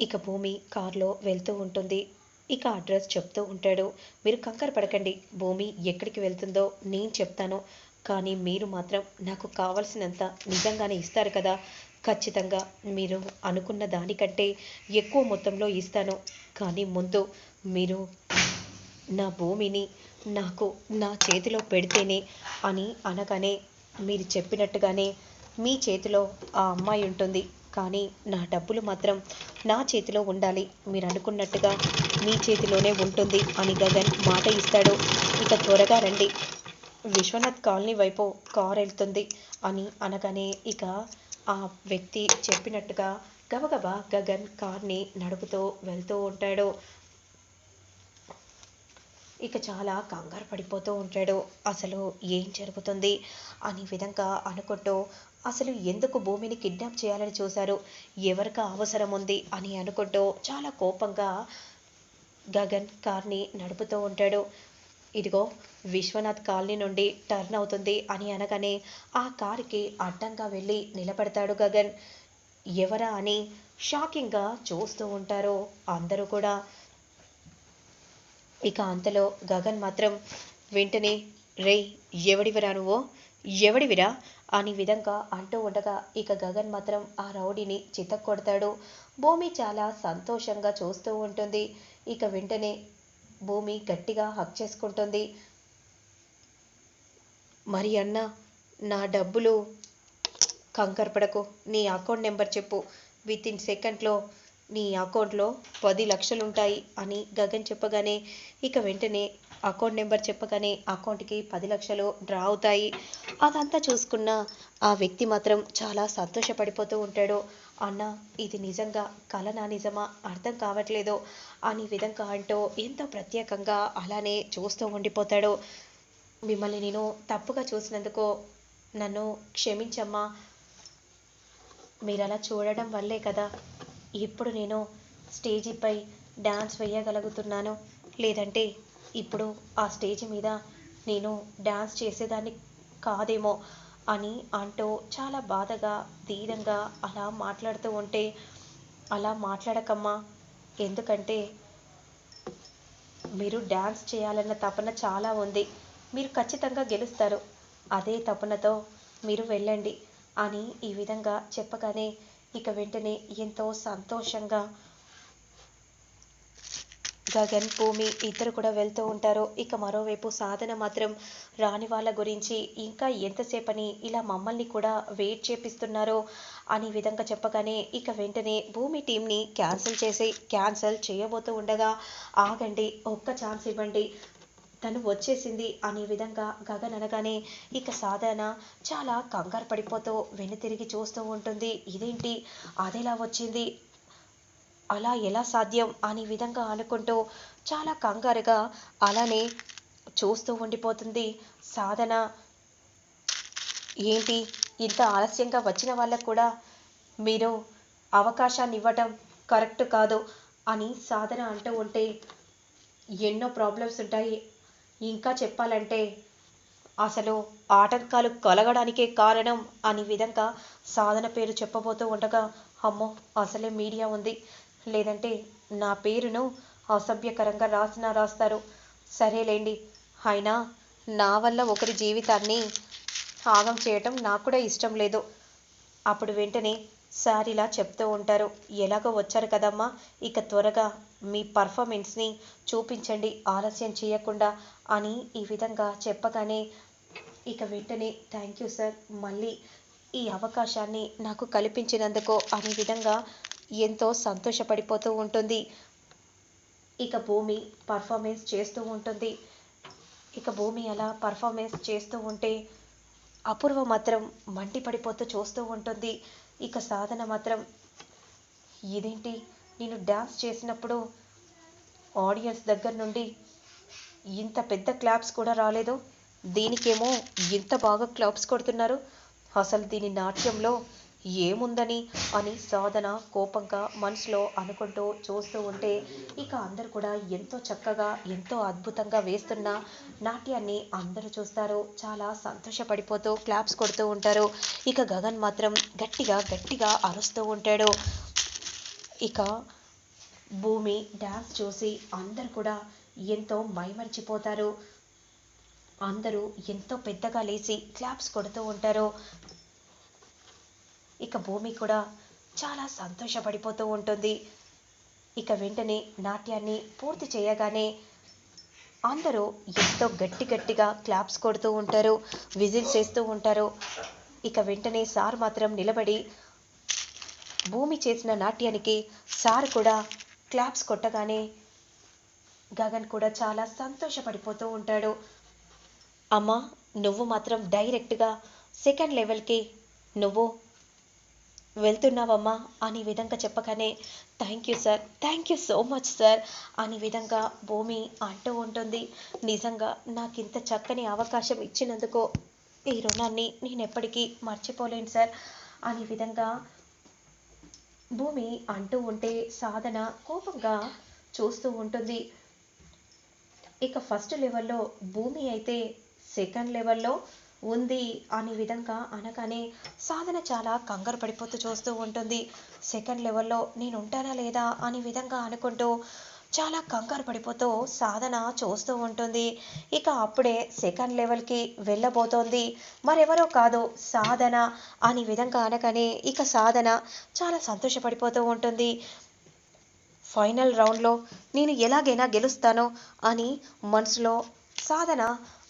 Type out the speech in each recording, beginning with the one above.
ఇక భూమి కారులో వెళ్తూ ఉంటుంది. ఇక అడ్రస్ చెప్తూ ఉంటాడు. మీరు కంగారు పడకండి. భూమి ఎక్కడికి వెళ్తుందో నేను చెప్తాను. కానీ మీరు మాత్రం నాకు కావలసినంత నిజంగానే ఇస్తారు కదా. ఖచ్చితంగా మీరు అనుకున్న దానికంటే ఎక్కువ మొత్తంలో ఇస్తాను. కానీ ముందు మీరు నా భూమిని నాకు నా చేతిలో పెడితేనే అని అనగానే మీరు చెప్పినట్టుగానే మీ చేతిలో ఆ అమ్మాయి ఉంటుంది. కానీ నా డబ్బులు మాత్రం నా చేతిలో ఉండాలి. మీరు అనుకున్నట్టుగా మీ చేతిలోనే ఉంటుంది అని గగన్ మాట ఇస్తాడు. ఇక త్వరగా రండి. విశ్వనాథ్ కాలనీ వైపు కార్ వెళ్తుంది అని అనగానే ఇక ఆ వ్యక్తి చెప్పినట్టుగా గబగబా గగన్ కార్ని నడుపుతూ వెళ్తూ ఉంటాడు. ఇక చాలా కంగారు పడిపోతూ ఉంటాడు. అసలు ఏం జరుగుతుంది అని విధంగా అనుకుంటూ అసలు ఎందుకు భూమిని కిడ్నాప్ చేయాలని చూశారు? ఎవరికి అవసరం ఉంది అని అనుకుంటూ చాలా కోపంగా గగన్ కార్ని నడుపుతూ ఉంటాడు. ఇదిగో విశ్వనాథ్ కాలనీ నుండి టర్న్ అవుతుంది అని అనగానే ఆ కారుకి అడ్డంగా వెళ్ళి నిలబడతాడు గగన్. ఎవరా అని షాకింగ్గా చూస్తూ ఉంటారు అందరూ కూడా. ఇక అంతలో గగన్ మాత్రం వెంటనే రే ఎవడివిరా నువ్వు? ఎవడివిరా? అని విధంగా అంటూ ఉండగా ఇక గగన్ మాత్రం ఆ రౌడీని చితక్కొడతాడు. భూమి చాలా సంతోషంగా చూస్తూ ఉంటుంది. ఇక వెంటనే భూమి గట్టిగా హక్ చేసుకుంటుంది. మరి అన్న నా డబ్బులు కంకరపడకు నీ అకౌంట్ నెంబర్ చెప్పు. విత్ ఇన్ సెకండ్లో నీ అకౌంట్లో పది లక్షలు ఉంటాయి అని గగన్ చెప్పగానే ఇక వెంటనే అకౌంట్ నెంబర్ చెప్పగానే అకౌంట్కి పది లక్షలు డ్రా అవుతాయి. అదంతా చూసుకున్న ఆ వ్యక్తి మాత్రం చాలా సంతోషపడిపోతూ ఉంటాడు. అన్న ఇది నిజంగా కలనా నిజమా? అర్థం కావట్లేదు. అని విధంగా అంటూ ఎంతో ప్రత్యేకంగా అలానే చూస్తూ ఉండిపోతాడు. మిమ్మల్ని నేను తప్పుగా చూసినందుకు నన్ను క్షమించమ్మా. మీరు అలా చూడడం వల్లే కదా. ఇప్పుడు నేను స్టేజీపై డ్యాన్స్ వేయగలుగుతున్నాను. లేదంటే ఇప్పుడు ఆ స్టేజ్ మీద నేను డ్యాన్స్ చేసేదాన్ని కాదేమో అని అంటూ చాలా బాధగా ధీరంగా అలా మాట్లాడుతూ ఉంటే అలా మాట్లాడకమ్మా. ఎందుకంటే మీరు డ్యాన్స్ చేయాలన్న తపన చాలా ఉంది. మీరు ఖచ్చితంగా గెలుస్తారు. అదే తపనతో మీరు వెళ్ళండి అని ఈ విధంగా చెప్పగానే ఇక వెంటనే ఎంతో సంతోషంగా గగన్ భూమి ఇద్దరు కూడా వెళ్తూ ఉంటారు. ఇక మరోవైపు సాధన మాత్రం రాని వాళ్ళ గురించి ఇంకా ఎంతసేపని ఇలా మమ్మల్ని కూడా వెయిట్ చేపిస్తున్నారో అని విధంగా చెప్పగానే ఇక వెంటనే భూమి టీంని క్యాన్సిల్ చేసి క్యాన్సిల్ చేయబోతూ ఉండగా ఆగండి ఒక్క ఛాన్స్ ఇవ్వండి తను వచ్చేసింది అనే విధంగా గగన్ అనగానే ఇక సాధన చాలా కంగారు పడిపోతూ వెనుతిరిగి చూస్తూ ఉంటుంది. ఇదేంటి? అదేలా వచ్చింది? అలా ఎలా సాధ్యం అనే విధంగా అనుకుంటూ చాలా కంగారుగా అలానే చూస్తూ ఉండిపోతుంది. సాధన ఏంటి? ఇంత ఆలస్యంగా వచ్చిన వాళ్ళకు కూడా మీరు అవకాశాన్ని ఇవ్వటం కరెక్ట్ కాదు అని సాధన అంటూ ఉంటే ఎన్నో ప్రాబ్లమ్స్ ఉంటాయి. ఇంకా చెప్పాలంటే అసలు ఆటంకాలు కలగడానికే కారణం అనే విధంగా సాధన పేరు చెప్పబోతూ ఉండగా అమ్మో అసలే మీడియా ఉంది. లేదంటే నా పేరును అసభ్యకరంగా రాసినా రాస్తారు. సరేలేండి. అయినా నా వల్ల ఒకరి జీవితాన్ని ఆగం చేయటం నాకు కూడా ఇష్టం లేదు. అప్పుడు వెంటనే సార్ ఇలా చెప్తూ ఉంటారు. ఎలాగో వచ్చారు కదమ్మా? ఇక త్వరగా మీ పర్ఫార్మెన్స్ని చూపించండి. ఆలస్యం చేయకుండా అని ఈ విధంగా చెప్పగానే ఇక వెంటనే థ్యాంక్ యూ సార్. మళ్ళీ ఈ అవకాశాన్ని నాకు కల్పించినందుకు అనే విధంగా ఎంతో సంతోషపడిపోతూ ఉంటుంది. ఇక భూమి పర్ఫార్మెన్స్ చేస్తూ ఉంటుంది. ఇక భూమి అలా పర్ఫార్మెన్స్ చేస్తూ ఉంటే అపూర్వ మాత్రం మంటి పడిపోతూ చూస్తూ ఉంటుంది. ఇక సాధన మాత్రం ఇదేంటి? నేను డ్యాన్స్ చేసినప్పుడు ఆడియన్స్ దగ్గర నుండి ఇంత పెద్ద క్లాప్స్ కూడా రాలేదు. దీనికేమో ఇంత బాగా క్లాప్స్ కొడుతున్నారు. అసలు దీని నాట్యంలో ఏముందని అని సాధన కోపంగా మనసులో అనుకుంటూ చూస్తూ ఉంటే ఇక అందరు కూడా ఎంతో చక్కగా ఎంతో అద్భుతంగా వేస్తున్న నాట్యాన్ని అందరూ చూస్తారు. చాలా సంతోషపడిపోతూ క్లాప్స్ కొడుతూ ఉంటారు. ఇక గగన్ మాత్రం గట్టిగా గట్టిగా అరుస్తూ ఉంటాడు. ఇక భూమి డ్యాన్స్ చూసి అందరు కూడా ఎంతో మైమరిచిపోతారు. అందరూ ఎంతో పెద్దగా లేచి క్లాప్స్ కొడుతూ ఉంటారు. ఇక భూమి కూడా చాలా సంతోషపడిపోతూ ఉంటుంది. ఇక వెంటనే నాట్యాన్ని పూర్తి చేయగానే అందరూ ఎంతో గట్టి గట్టిగా క్లాప్స్ కొడుతూ ఉంటారు విజిల్స్ చేస్తూ ఉంటారు. ఇక వెంటనే సార్ మాత్రం నిలబడి భూమి చేసిన నాట్యానికి సార్ కూడా క్లాప్స్ కొట్టగానే గగన్ కూడా చాలా సంతోషపడిపోతూ ఉంటాడు. అమ్మా నువ్వు మాత్రం డైరెక్ట్గా సెకండ్ లెవెల్కి నువ్వు వెళ్తున్నావమ్మా అని విధంగా చెప్పగానే thank you sir thank you so much sir అని విధంగా భూమి అంటూ ఉంటుంది. నిజంగా నాకు ఇంత చక్కని అవకాశం ఇచ్చినందుకు ఈ రుణాన్ని నేను ఎప్పటికీ మర్చిపోలేను సార్ అనే విధంగా భూమి అంటూ ఉంటే సాధన కోపంగా చూస్తూ ఉంటుంది. ఇక ఫస్ట్ లెవెల్లో భూమి అయితే సెకండ్ లెవెల్లో ఉంది అనే విధంగా అనగానే సాధన చాలా కంగారు పడిపోతూ చూస్తూ ఉంటుంది. సెకండ్ లెవెల్లో నేను ఉంటానా లేదా అనే విధంగా అనుకుంటూ చాలా కంగారు పడిపోతూ సాధన చూస్తూ ఉంటుంది. ఇక అప్పుడే సెకండ్ లెవెల్కి వెళ్ళబోతోంది. మరెవరో కాదు సాధన అనే విధంగా అనగానే ఇక సాధన చాలా సంతోషపడిపోతూ ఉంటుంది. ఫైనల్ రౌండ్లో నేను ఎలాగైనా గెలుస్తాను అని మనసులో సాధన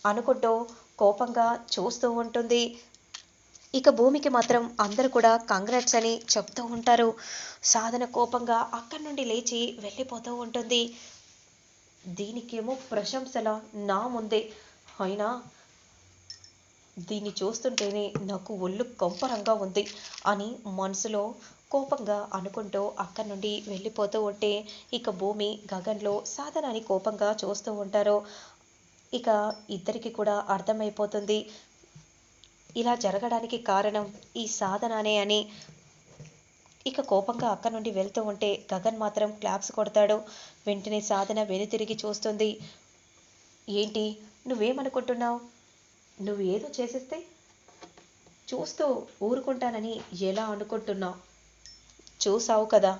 అనుకుంటూ కోపంగా చూస్తూ ఉంటుంది. ఇక భూమికి మాత్రం అందరూ కూడా కంగ్రాట్స్ అని చెప్తూ ఉంటారు. సాధన కోపంగా అక్కడి నుండి లేచి వెళ్ళిపోతూ ఉంటుంది. దీనికేమో ప్రశంసల నా ముందే. అయినా దీన్ని చూస్తుంటేనే నాకు ఒళ్ళు కొంపరంగా ఉంది అని మనసులో కోపంగా అనుకుంటూ అక్కడి నుండి వెళ్ళిపోతూ ఉంటే ఇక భూమి గగన్లో సాధనాన్ని కోపంగా చూస్తూ ఉంటారు. ఇక ఇద్దరికి కూడా అర్థమైపోతుంది. ఇలా జరగడానికి కారణం ఈ సాధననే అని. ఇక కోపంగా అక్కడి నుండి వెళ్తూ ఉంటే గగన్ మాత్రం క్లాప్స్ కొడతాడు. వెంటనే సాధన వెనుతిరిగి చూస్తుంది. ఏంటి? నువ్వేమనుకుంటున్నావు? నువ్వు ఏదో చేసేస్తే? చూస్తూ ఊరుకుంటానని ఎలా అనుకుంటున్నావు? చూసావు కదా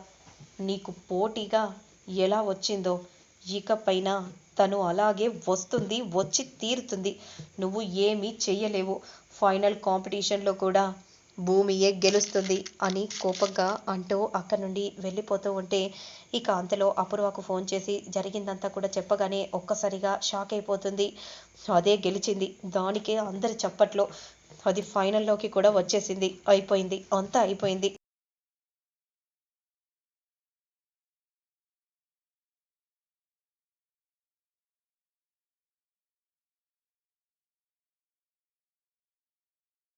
నీకు పోటీగా ఎలా వచ్చిందో? ఇకపైన తను అలాగే వస్తుంది వచ్చి తీరుతుంది. నువ్వు ఏమీ చెయ్యలేవు. ఫైనల్ కాంపిటీషన్లో కూడా భూమియే గెలుస్తుంది అని కోపంగా అంటూ అక్కడి నుండి వెళ్ళిపోతూ ఉంటే ఇక అంతలో అపూర్వకు ఫోన్ చేసి జరిగిందంతా కూడా చెప్పగానే ఒక్కసారిగా షాక్ అయిపోతుంది. అదే గెలిచింది. దానికే అందరి చప్పట్లో. అది ఫైనల్లోకి కూడా వచ్చేసింది. అయిపోయింది. అంతా అయిపోయింది.